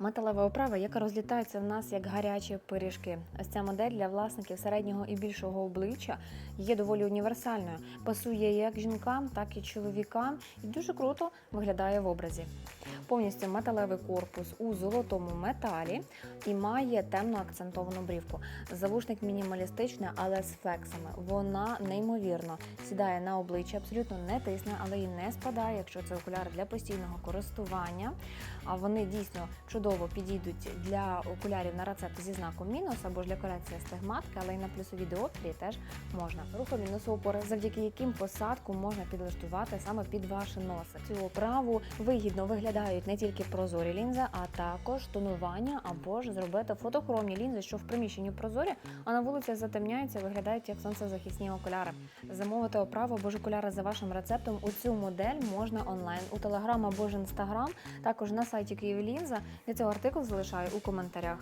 Металева оправа, яка розлітається в нас як гарячі пиріжки. Ось ця модель для власників середнього і більшого обличчя є доволі універсальною. Пасує як жінкам, так і чоловікам, і дуже круто виглядає в образі. Повністю металевий корпус у золотому металі і має темно акцентовану брівку. Завушник мінімалістичний, але з флексами. Вона неймовірно сідає на обличчя, абсолютно не тисне, але і не спадає, якщо це окуляри для постійного користування. А вони дійсно чудово підійдуть для окулярів на рецепт зі знаком мінус або ж для корекції стигматки, але й на плюсові діоптрії теж можна. Рухомі носоупори, завдяки яким посадку можна підлаштувати саме під ваші носи. Цю оправу вигідно виглядають не тільки прозорі лінзи, а також тонування або ж зробити фотохромні лінзи, що в приміщенні прозорі, а на вулиці затемняються, виглядають як сонцезахисні окуляри. Замовити оправу або ж окуляри за вашим рецептом у цю модель можна онлайн у Телеграм або ж Інстаграм, також на сайті Київлінза. Цього артикул залишаю у коментарях.